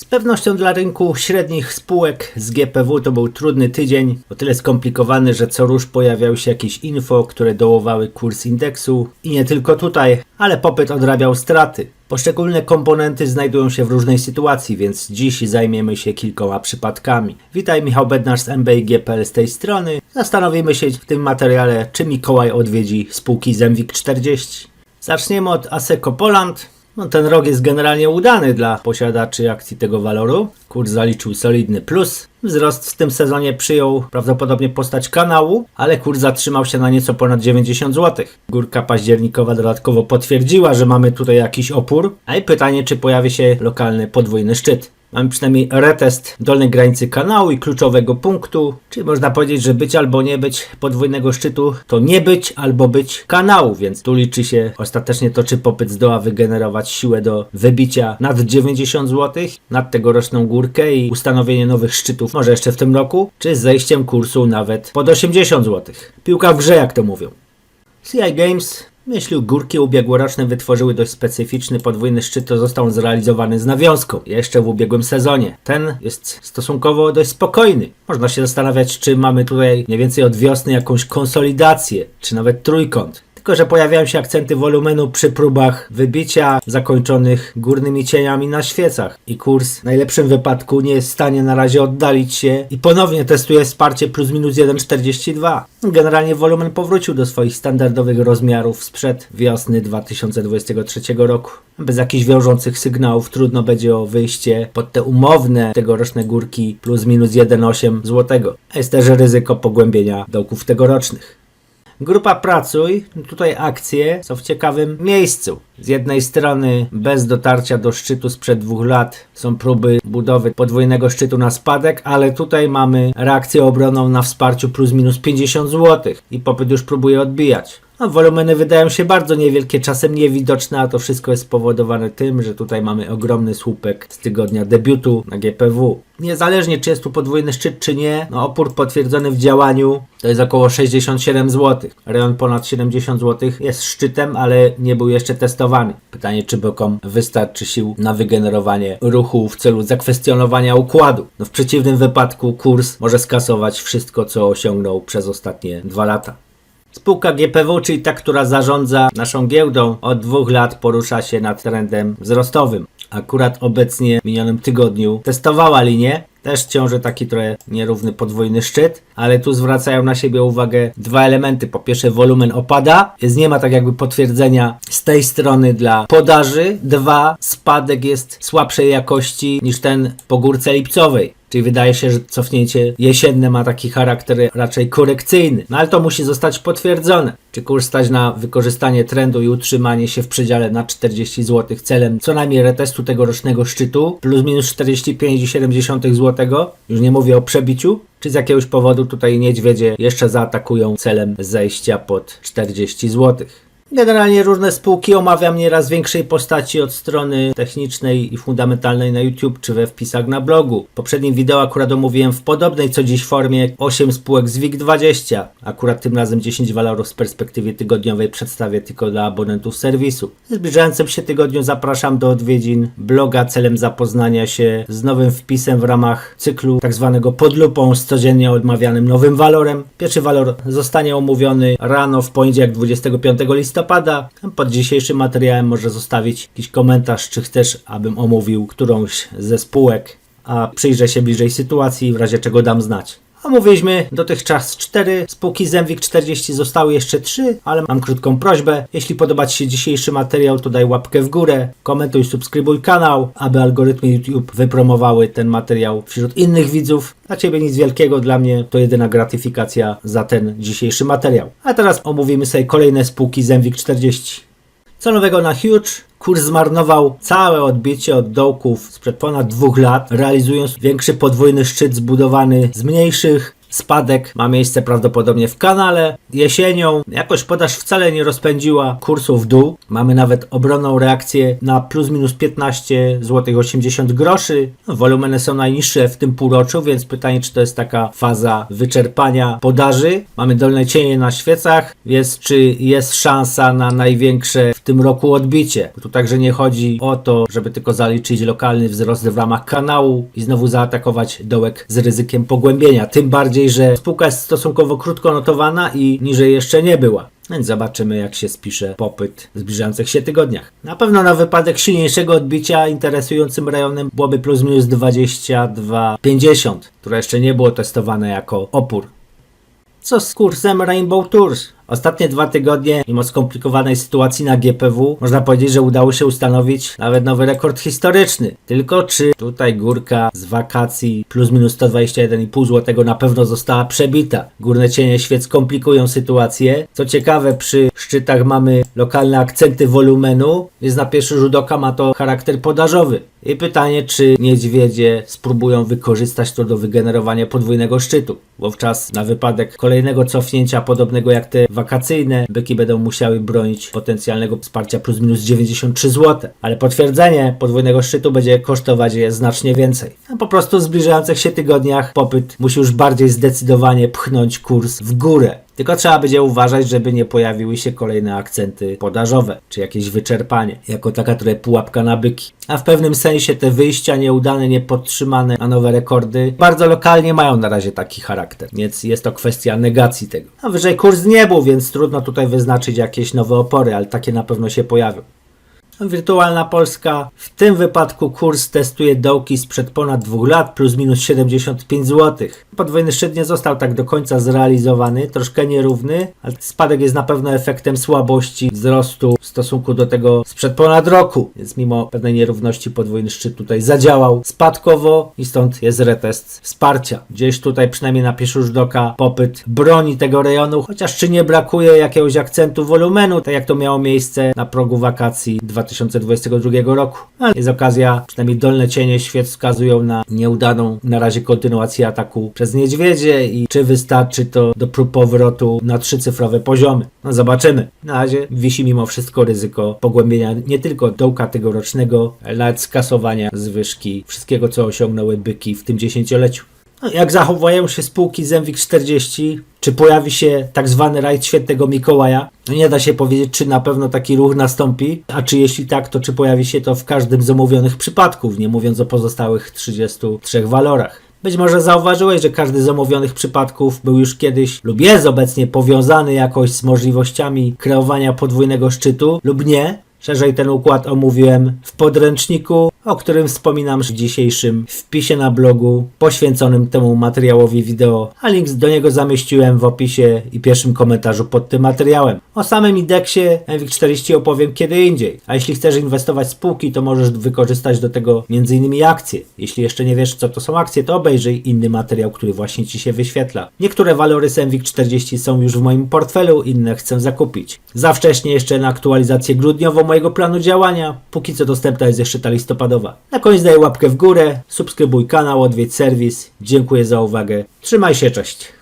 Z pewnością dla rynku średnich spółek z GPW to był trudny tydzień, o tyle skomplikowany, że co rusz pojawiały się jakieś info, które dołowały kurs indeksu i nie tylko tutaj, ale popyt odrabiał straty. Poszczególne komponenty znajdują się w różnej sytuacji, więc dziś zajmiemy się kilkoma przypadkami. Witaj, Michał Bednarz z MBIG.pl z tej strony. Zastanowimy się w tym materiale, czy Mikołaj odwiedzi spółki Zemwik 40. Zaczniemy od Aseco Poland. No, ten rok jest generalnie udany dla posiadaczy akcji tego waloru. Kurs zaliczył solidny plus. Wzrost w tym sezonie przyjął prawdopodobnie postać kanału, ale kurs zatrzymał się na nieco ponad 90 zł. Górka październikowa dodatkowo potwierdziła, że mamy tutaj jakiś opór. A i pytanie, czy pojawi się lokalny podwójny szczyt. Mamy przynajmniej retest dolnej granicy kanału i kluczowego punktu, czyli można powiedzieć, że być albo nie być podwójnego szczytu to nie być albo być kanału, więc tu liczy się ostatecznie to, czy popyt zdoła wygenerować siłę do wybicia nad 90 zł, nad tegoroczną górkę i ustanowienie nowych szczytów, może jeszcze w tym roku, czy zejściem kursu nawet pod 80 zł. Piłka w grze, jak to mówią. CI Games w myśli górki ubiegłoroczne wytworzyły dość specyficzny podwójny szczyt, to został on zrealizowany z nawiązką jeszcze w ubiegłym sezonie. Ten jest stosunkowo dość spokojny. Można się zastanawiać, czy mamy tutaj mniej więcej od wiosny jakąś konsolidację, czy nawet trójkąt. Tylko, że pojawiają się akcenty wolumenu przy próbach wybicia zakończonych górnymi cieniami na świecach. I kurs w najlepszym wypadku nie jest w stanie na razie oddalić się i ponownie testuje wsparcie plus minus 1,42. Generalnie wolumen powrócił do swoich standardowych rozmiarów sprzed wiosny 2023 roku. Bez jakichś wiążących sygnałów trudno będzie o wyjście pod te umowne tegoroczne górki plus minus 1,8 zł. Jest też ryzyko pogłębienia dołków tegorocznych. Grupa Pracuj, tutaj akcje są w ciekawym miejscu. Z jednej strony bez dotarcia do szczytu sprzed dwóch lat są próby budowy podwójnego szczytu na spadek, ale tutaj mamy reakcję obronną na wsparciu plus minus 50 zł i popyt już próbuje odbijać. No, wolumeny wydają się bardzo niewielkie, czasem niewidoczne, a to wszystko jest spowodowane tym, że tutaj mamy ogromny słupek z tygodnia debiutu na GPW. Niezależnie czy jest tu podwójny szczyt czy nie, no opór potwierdzony w działaniu to jest około 67 zł. Rejon ponad 70 zł jest szczytem, ale nie był jeszcze testowany. Pytanie, czy Bokom wystarczy sił na wygenerowanie ruchu w celu zakwestionowania układu. No w przeciwnym wypadku kurs może skasować wszystko, co osiągnął przez ostatnie dwa lata. Spółka GPW, czyli ta, która zarządza naszą giełdą, od dwóch lat porusza się nad trendem wzrostowym. Akurat obecnie w minionym tygodniu testowała linię. Też ciąży taki trochę nierówny podwójny szczyt, ale tu zwracają na siebie uwagę dwa elementy. Po pierwsze, wolumen opada, więc nie ma tak jakby potwierdzenia z tej strony dla podaży. Dwa, spadek jest słabszej jakości niż ten po górce lipcowej. Czyli wydaje się, że cofnięcie jesienne ma taki charakter raczej korekcyjny. No ale to musi zostać potwierdzone. Czy kurs stać na wykorzystanie trendu i utrzymanie się w przedziale na 40 zł celem co najmniej retestu tegorocznego szczytu plus minus 45,7 zł. Już nie mówię o przebiciu. Czy z jakiegoś powodu tutaj niedźwiedzie jeszcze zaatakują celem zejścia pod 40 zł. Generalnie różne spółki omawiam nieraz w większej postaci od strony technicznej i fundamentalnej na YouTube czy we wpisach na blogu. W poprzednim wideo akurat omówiłem w podobnej co dziś formie 8 spółek z WIG20. Akurat tym razem 10 walorów z perspektywy tygodniowej przedstawię tylko dla abonentów serwisu. W zbliżającym się tygodniu zapraszam do odwiedzin bloga celem zapoznania się z nowym wpisem w ramach cyklu tak zwanego pod lupą z codziennie odmawianym nowym walorem. Pierwszy walor zostanie omówiony rano w poniedziałek 25 listopada listopada. Pod dzisiejszym materiałem może zostawić jakiś komentarz, czy chcesz, abym omówił którąś ze spółek, a przyjrzę się bliżej sytuacji, w razie czego dam znać. Omówiliśmy dotychczas 4 spółki Zemwik 40, zostały jeszcze 3, ale mam krótką prośbę. Jeśli podoba Ci się dzisiejszy materiał, to daj łapkę w górę, komentuj, subskrybuj kanał, aby algorytmy YouTube wypromowały ten materiał wśród innych widzów. Dla Ciebie nic wielkiego, dla mnie to jedyna gratyfikacja za ten dzisiejszy materiał. A teraz omówimy sobie kolejne spółki Zemwik 40. Co nowego na Huge? Kurs zmarnował całe odbicie od dołków sprzed ponad dwóch lat, realizując większy podwójny szczyt zbudowany z mniejszych Spadek ma miejsce prawdopodobnie w kanale. Jesienią jakoś podaż wcale nie rozpędziła kursu w dół. Mamy nawet obronną reakcję na plus minus 15 zł 80 groszy. No, wolumeny są najniższe w tym półroczu, więc pytanie, czy to jest taka faza wyczerpania podaży. Mamy dolne cienie na świecach, więc czy jest szansa na największe w tym roku odbicie? Tu także nie chodzi o to, żeby tylko zaliczyć lokalny wzrost w ramach kanału i znowu zaatakować dołek z ryzykiem pogłębienia. Tym bardziej, że spółka jest stosunkowo krótko notowana i niżej jeszcze nie była. Więc zobaczymy, jak się spisze popyt w zbliżających się tygodniach. Na pewno na wypadek silniejszego odbicia interesującym rejonem byłoby plus minus 22,50, które jeszcze nie było testowane jako opór. Co z kursem Rainbow Tours? Ostatnie dwa tygodnie, mimo skomplikowanej sytuacji na GPW, można powiedzieć, że udało się ustanowić nawet nowy rekord historyczny. Tylko czy tutaj górka z wakacji plus minus 121,5 zł na pewno została przebita? Górne cienie świec komplikują sytuację. Co ciekawe, przy szczytach mamy lokalne akcenty wolumenu, więc na pierwszy rzut oka ma to charakter podażowy. I pytanie, czy niedźwiedzie spróbują wykorzystać to do wygenerowania podwójnego szczytu. Wówczas na wypadek kolejnego cofnięcia, podobnego jak te wakacyjne, byki będą musiały bronić potencjalnego wsparcia plus minus 93 zł. Ale potwierdzenie podwójnego szczytu będzie kosztować je znacznie więcej. A po prostu w zbliżających się tygodniach popyt musi już bardziej zdecydowanie pchnąć kurs w górę. Tylko trzeba będzie uważać, żeby nie pojawiły się kolejne akcenty podażowe, czy jakieś wyczerpanie, jako taka trochę pułapka na byki. A w pewnym sensie te wyjścia nieudane, niepodtrzymane na nowe rekordy bardzo lokalnie mają na razie taki charakter, więc jest to kwestia negacji tego. A wyżej kurs nie był, więc trudno tutaj wyznaczyć jakieś nowe opory, ale takie na pewno się pojawią. Wirtualna Polska. W tym wypadku kurs testuje dołki sprzed ponad dwóch lat, plus minus 75 zł. Podwójny szczyt nie został tak do końca zrealizowany, troszkę nierówny, ale spadek jest na pewno efektem słabości wzrostu w stosunku do tego sprzed ponad roku. Więc mimo pewnej nierówności podwójny szczyt tutaj zadziałał spadkowo i stąd jest retest wsparcia. Gdzieś tutaj przynajmniej na pierwszy rzut oka popyt broni tego rejonu, chociaż czy nie brakuje jakiegoś akcentu wolumenu, tak jak to miało miejsce na progu wakacji 2022 roku. Ale jest okazja, przynajmniej dolne cienie świec wskazują na nieudaną na razie kontynuację ataku przez niedźwiedzie i czy wystarczy to do prób powrotu na trzycyfrowe poziomy. No zobaczymy. Na razie wisi mimo wszystko ryzyko pogłębienia nie tylko dołka tegorocznego, ale nawet skasowania zwyżki wszystkiego, co osiągnęły byki w tym dziesięcioleciu. No, jak zachowują się spółki z MWIG 40? Czy pojawi się tak zwany rajd świętego Mikołaja? No nie da się powiedzieć, czy na pewno taki ruch nastąpi, a czy jeśli tak, to czy pojawi się to w każdym z omówionych przypadków, nie mówiąc o pozostałych 33 walorach. Być może zauważyłeś, że każdy z omówionych przypadków był już kiedyś lub jest obecnie powiązany jakoś z możliwościami kreowania podwójnego szczytu lub nie. Szerzej ten układ omówiłem w podręczniku, o którym wspominam w dzisiejszym wpisie na blogu poświęconym temu materiałowi wideo, a link do niego zamieściłem w opisie i pierwszym komentarzu pod tym materiałem. O samym indeksie MWIG40 opowiem kiedy indziej, a jeśli chcesz inwestować w spółki, to możesz wykorzystać do tego m.in. akcje. Jeśli jeszcze nie wiesz co to są akcje, to obejrzyj inny materiał, który właśnie Ci się wyświetla. Niektóre walory z MWIG40 są już w moim portfelu, inne chcę zakupić. Za wcześnie jeszcze na aktualizację grudniową mojego planu działania, póki co dostępna jest jeszcze ta listopadowa. Na koniec daję łapkę w górę, subskrybuj kanał, odwiedź serwis. Dziękuję za uwagę. Trzymaj się, cześć.